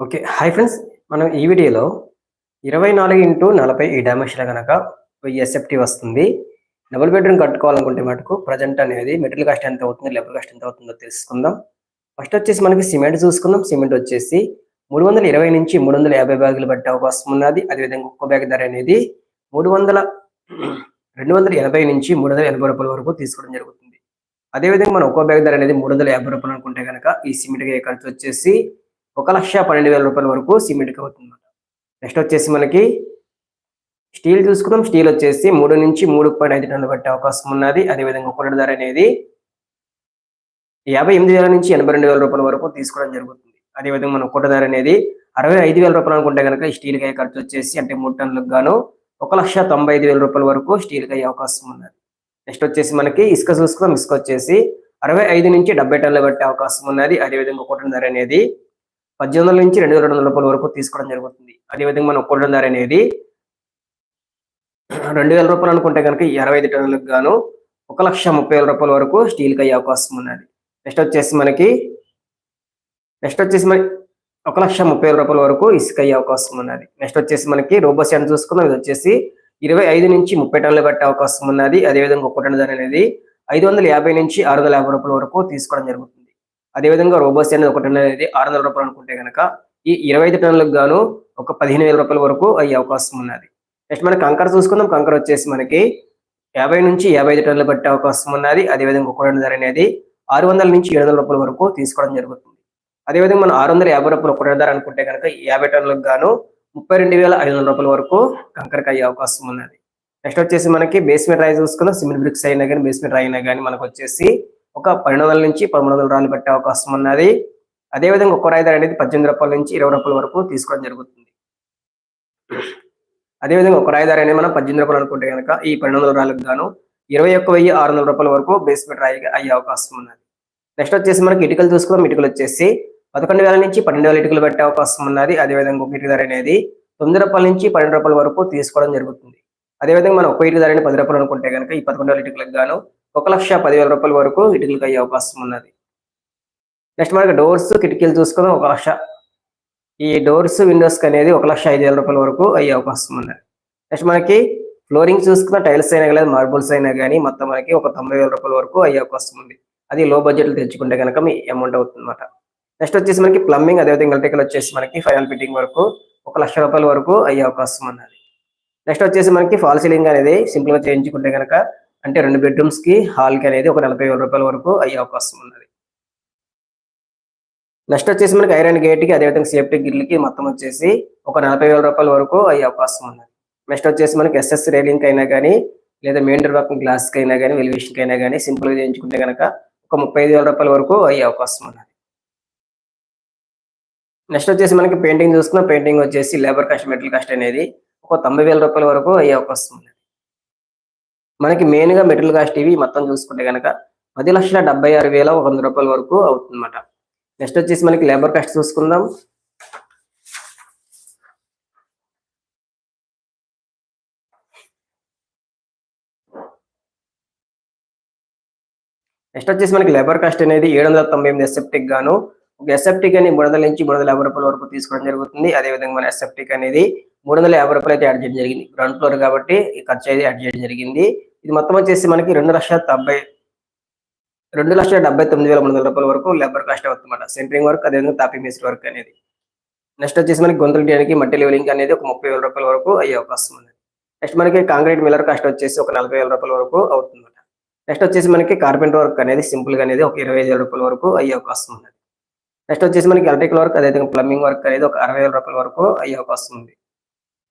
Okay. Hi friends మనం ఈ వీడియోలో ఇరవై నాలుగు ఇంటూ నలభై ఈ డైమెన్షన్లో కనుక వెయ్యి ఎస్ఎఫ్టీ వస్తుంది. డబుల్ బెడ్రూమ్ కట్టుకోవాలనుకుంటే మటుకు ప్రజెంట్ అనేది మెటీరియల్ కాస్ట్ ఎంత అవుతుంది లేబర్ కాస్ట్ ఎంత అవుతుందో తెలుసుకుందాం. ఫస్ట్ వచ్చేసి మనకి సిమెంట్ చూసుకుందాం. సిమెంట్ వచ్చేసి మూడు వందల ఇరవై నుంచి మూడు వందల యాభై బ్యాగులు పట్టే అవకాశం ఉన్నది. అదేవిధంగా ఒక్క బ్యాగ్ ధర అనేది మూడు వందల రెండు వందల ఎనభై నుంచి మూడు వందల ఎనభై రూపాయల వరకు తీసుకోవడం జరుగుతుంది. అదేవిధంగా మనం ఒక్కో బ్యాగ్ ధర అనేది మూడు వందల యాభై రూపాయలు అనుకుంటే కనుక ఈ సిమెంట్ ఖర్చు వచ్చేసి ఒక లక్ష పన్నెండు వేల రూపాయల వరకు సిమెంట్కి అవుతుంది నెక్స్ట్ వచ్చేసి మనకి స్టీల్ చూసుకున్నాం స్టీల్ వచ్చేసి మూడు నుంచి మూడు పాయింట్ ఐదు టన్నులు పట్టే అవకాశం ఉన్నది. అదేవిధంగా కొరడు ధర అనేది యాభై ఎనిమిది వేల నుంచి ఎనభై రెండు వేల రూపాయల వరకు తీసుకోవడం జరుగుతుంది. అదేవిధంగా మన కొట్ట ధర అనేది అరవై ఐదు వేల రూపాయలు అనుకుంటే కనుక స్టీల్ కాయ ఖర్చు వచ్చేసి అంటే మూడు టన్నులకు గాను ఒక లక్ష తొంభై ఐదు వేల రూపాయల వరకు స్టీల్ కాయ అవకాశం ఉన్నది. నెక్స్ట్ వచ్చేసి మనకి ఇసుక చూసుకుందాం. ఇసుక వచ్చేసి అరవై ఐదు నుంచి డెబ్బై టన్నులు పట్టే అవకాశం ఉన్నది. అదేవిధంగా కొట్టిన ధర అనేది పద్దెనిమిది వందల నుంచి రెండు వేల రెండు వందల రూపాయల వరకు తీసుకోవడం జరుగుతుంది. అదేవిధంగా మన కొట్టిన ధర అనేది రెండు వేల రూపాయలు అనుకుంటే కనుక ఇరవై ఐదు టన్నులకు గాను ఒక లక్ష ముప్పై వేల రూపాయల వరకు స్టీల్కి అయ్యే అవకాశం ఉన్నది. నెక్స్ట్ వచ్చేసి మనకి నెక్స్ట్ వచ్చేసి మనకి ఒక లక్ష ముప్పై వేల రూపాయల వరకు ఇసుక అయ్యే అవకాశం ఉన్నది. నెక్స్ట్ వచ్చేసి మనకి రోబో స్టాండ్ చూసుకుందాం. ఇది వచ్చేసి ఇరవై ఐదు నుంచి ముప్పై టన్నులు పట్టే అవకాశం ఉన్నది. అదేవిధంగా ఒక టన్ను ధర అనేది ఐదు వందల యాభై నుంచి ఆరు వందల యాభై రూపాయల వరకు తీసుకోవడం జరుగుతుంది. అదేవిధంగా రోబోస్ అనేది ఒక టన్ అనేది ఆరు వందల రూపాయలు అనుకుంటే కనుక ఈ ఇరవై ఐదు టన్నులకు గాను ఒక పదిహేను వేల రూపాయల వరకు అయ్యే అవకాశం ఉన్నది. నెక్స్ట్ మనకి కంకర చూసుకుందాం. కంకర వచ్చేసి మనకి యాభై నుంచి యాభై ఐదు టన్నులు పట్టే అవకాశం ఉన్నది. అదేవిధంగా ఒక టన్ ధర అనేది ఆరు వందల నుంచి ఏడు వందల రూపాయల వరకు తీసుకోవడం జరుగుతుంది. అదేవిధంగా మనం ఆరు వందల యాభై రూపాయలు ఒక ధర అనుకుంటే కనుక యాభై టన్నులకు గాను ముప్పై రెండు వేల ఐదు వందల రూపాయల వరకు కంకరకి అయ్యే అవకాశం ఉన్నది. నెక్స్ట్ వచ్చేసి మనకి బేస్మెంట్ రాయి చూసుకుందాం. సిమెంట్ బ్రిక్స్ అయినా కానీ బేస్మెంట్ రాయి అయినా కానీ మనకు వచ్చేసి ఒక పన్నెండు వందల నుంచి పదమూడు వందల రూపాయలు పెట్టే అవకాశం ఉన్నది. అదేవిధంగా ఒక్క రాయి అనేది పద్దెనిమిది రూపాయల నుంచి ఇరవై రూపాయల వరకు తీసుకోవడం జరుగుతుంది. అదేవిధంగా ఒక రాయి అనేది మనం పద్దెనిమిది రూపాయలు అనుకుంటే కనుక ఈ పన్నెండు వందల రూపాయలకు గాను ఇరవై ఒక్క వెయ్యి ఆరు వందల రూపాయల వరకు బేస్మెంట్ రాయి అయ్యే అవకాశం ఉన్నది. నెక్స్ట్ వచ్చేసి మనకి ఇటుకలు చూసుకుందాం. ఇటుకలు వచ్చేసి పదకొండు వేల నుంచి పన్నెండు వేల ఇటుకలు పెట్టే అవకాశం ఉన్నది. అదేవిధంగా ఒక ఇటుక ధర అనేది తొమ్మిది రూపాయల నుంచి పన్నెండు రూపాయల వరకు తీసుకోవడం జరుగుతుంది. అదేవిధంగా మనం ఒక ఇటుక ధరని పది రూపాయలు అనుకుంటే కనుక ఈ పదకొండు వేల ఇటుకలకు గాను ఒక లక్ష పదివేల రూపాయల వరకు ఇటుకలకు అయ్యే అవకాశం ఉన్నది. నెక్స్ట్ మనకి డోర్స్ కిటికీలు చూసుకుందాం. ఒక లక్ష. ఈ డోర్స్ విండోస్ అనేది ఒక లక్ష ఐదు వేల రూపాయల వరకు అయ్యే అవకాశం ఉన్నది. నెక్స్ట్ మనకి ఫ్లోరింగ్ చూసుకున్న టైల్స్ అయినా కానీ మార్బుల్స్ అయినా కానీ మొత్తం మనకి ఒక తొంభై వేల రూపాయల వరకు అయ్యే అవకాశం ఉంది. అది లో బడ్జెట్లో తెచ్చుకుంటే కనుక మీ అమౌంట్ అవుతుందన్నమాట. నెక్స్ట్ వచ్చేసి మనకి ప్లంబింగ్ అదేవిధంగా ఎలక్ట్రికల్ వచ్చేసి మనకి ఫైనల్ ఫిట్టింగ్ వరకు ఒక లక్ష రూపాయల వరకు అయ్యే అవకాశం ఉన్నది. నెక్స్ట్ వచ్చేసి మనకి ఫాల్ సీలింగ్ అనేది సింపుల్గా చేయించుకుంటే కనుక అంటే రెండు బెడ్రూమ్స్కి హాల్కి అనేది ఒక నలభై వేల రూపాయల వరకు అయ్యే అవకాశం ఉన్నది. నెక్స్ట్ వచ్చేసి మనకి ఐరన్ గేట్కి అదేవిధంగా సేఫ్టీ గిర్లకి మొత్తం వచ్చేసి ఒక నలభై వేల రూపాయల వరకు అయ్యే అవకాశం ఉన్నది. నెక్స్ట్ వచ్చేసి మనకి ఎస్ఎస్ రైలింగ్ అయినా కానీ లేదా మెయిన్ డోర్ గ్లాస్కి అయినా కానీ వెలివేషన్కి అయినా కానీ సింపుల్గా చేయించుకుంటే కనుక ఒక ముప్పై ఐదు వేల రూపాయల వరకు అయ్యే అవకాశం ఉన్నది. నెక్స్ట్ వచ్చేసి మనకి పెయింటింగ్ చూసుకున్న పెయింటింగ్ వచ్చేసి లేబర్ కాస్ట్ మెటీరియల్ కాస్ట్ అనేది ఒక తొంభై వేల రూపాయల వరకు అయ్యే అవకాశం ఉంది మనకి మెయిన్గా మెటీరియల్ కాస్ట్ ఇవి మొత్తం చూసుకుంటే కనుక పది లక్షల డెబ్బై ఆరు వేల ఒక వంద రూపాయల వరకు అవుతుందన్నమాట. నెక్స్ట్ వచ్చేసి మనకి లేబర్ కాస్ట్ చూసుకుందాం. నెక్స్ట్ వచ్చేసి మనకి లేబర్ కాస్ట్ అనేది ఏడు వందల తొంభై ఎనిమిది ఎసెప్టిక్ గాను ఒక ఎసెప్టిక్ అని మూడు వందల నుంచి మూడు వందల యాభై రూపాయల వరకు తీసుకోవడం జరుగుతుంది. అదేవిధంగా మన ఎసెప్టిక్ అనేది మూడు వందల యాభై రూపాయలు అయితే యాడ్ చేయడం జరిగింది. గ్రౌండ్ ఫ్లోర్ కాబట్టి ఖర్చు అయితే యాడ్ చేయడం జరిగింది. ఇది మొత్తం వచ్చేసి మనకి రెండు లక్షల డెబ్బై రెండు లక్షల డెబ్బై తొమ్మిది వేల మూడు వందల రూపాయల వరకు లేబర్ కాస్ట్ అవుతుందన్నమాట సెంటరింగ్ వర్క్ అదేవిధంగా తాపీ మేస్త్రి వర్క్ అనేది. నెక్స్ట్ వచ్చేసి మనకి గొంతులు తీయడానికి మట్టి లెవెలింగ్ అనేది ఒక ముప్పై వేల రూపాయల వరకు అయ్యే అవకాశం ఉంది. నెక్స్ట్ మనకి కాంక్రీట్ మిల్లర్ కాస్ట్ వచ్చేసి ఒక నలభై వేల రూపాయల వరకు అవుతుందన్నమాట. నెక్స్ట్ వచ్చేసి మనకి కార్పెంటర్ వర్క్ అనేది సింపుల్గా అనేది ఒక ఇరవై ఐదు వేల రూపాయల వరకు అయ్యే అవకాశం ఉంది నెక్స్ట్ వచ్చేసి మనకి ఎలక్ట్రికల్ వర్క్ అదేవిధంగా ప్లంబింగ్ వర్క్ అనేది ఒక అరవై వేల రూపాయల వరకు అయ్యే అవకాశం ఉంది.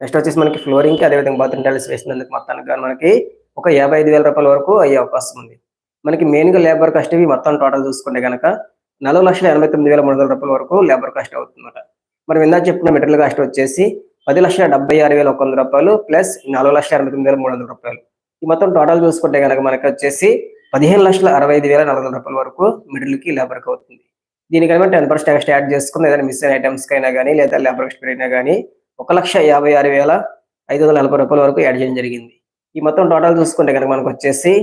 నెక్స్ట్ వచ్చేసి మనకి ఫ్లోరింగ్కి అదేవిధంగా బాత్రూమ్ టైల్స్ వేసినందుకు మొత్తానికి కానీ మనకి ఒక యాభై ఐదు వేల రూపాయల వరకు అయ్యే అవకాశం ఉంది. మనకి మెయిన్గా లేబర్ కాస్ట్ ఇవి మొత్తం టోటల్ చూసుకుంటే కనుక నలభై లక్షల ఎనభై తొమ్మిది వేల మూడు వందల రూపాయల వరకు లేబర్ కాస్ట్ అవుతుందన్నమాట. మనం ఇందాక చెప్పిన మెటీరియల్ కాస్ట్ వచ్చేసి పది లక్షల డెబ్బై ఆరు వేల ఒక వంద రూపాయలు ప్లస్ నాలుగు లక్షల ఎనభై తొమ్మిది వేల మూడు వందల రూపాయలు. ఈ మొత్తం టోటల్ చూసుకుంటే కనుక మనకి వచ్చేసి పదిహేను లక్షల అరవై ఐదు వేల నాలుగు వందల రూపాయల వరకు మిడిల్కి లేబర్కి అవుతుంది. దీనికైనా టెన్ పర్సెంట్ ఎక్స్ట్రా యాడ్ చేసుకుని ఏదైనా మిస్ అయిన ఐటమ్స్ అయినా కానీ లేదా లేబర్ ఎక్స్పైర్ అయినా కానీ ఒక లక్ష యాభై ఆరు వేల ఐదు వందల నలభై రూపాయల వరకు యాడ్ చేయడం జరిగింది. ఈ మొత్తం టోటల్ చూసుకుంటే కనుక మనకు వచ్చేసి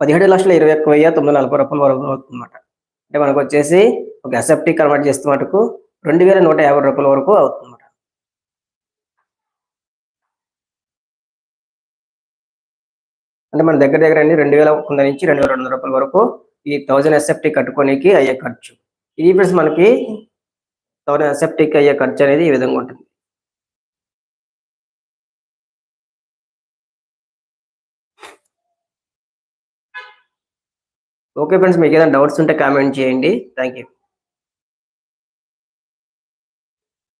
పదిహేడు లక్షల ఇరవై ఒక్క వెయ్యి తొమ్మిది వందల నలభై రూపాయల వరకు అవుతుందన్నమాట. అంటే మనకు వచ్చేసి ఒక ఎస్ఎఫ్టీ కన్వర్ట్ చేస్తే మటుకు రెండు వేల నూట యాభై రూపాయల వరకు అవుతుంది అంటే మన దగ్గర దగ్గర అన్ని రెండు వేల వంద నుంచి రెండు వేల రెండు వందల రూపాయల వరకు ఈ థౌజండ్ ఎస్ఎఫ్టీ కట్టుకోనికి అయ్యే ఖర్చు. ఇది ఫ్రెండ్స్ మనకి థౌజండ్ ఎస్ఎఫ్టీకి అయ్యే ఖర్చు అనేది ఈ విధంగా ఉంటుంది. ఓకే ఫ్రెండ్స్ మీకు ఏదైనా డౌట్స్ ఉంటే కామెంట్ చేయండి. Thank you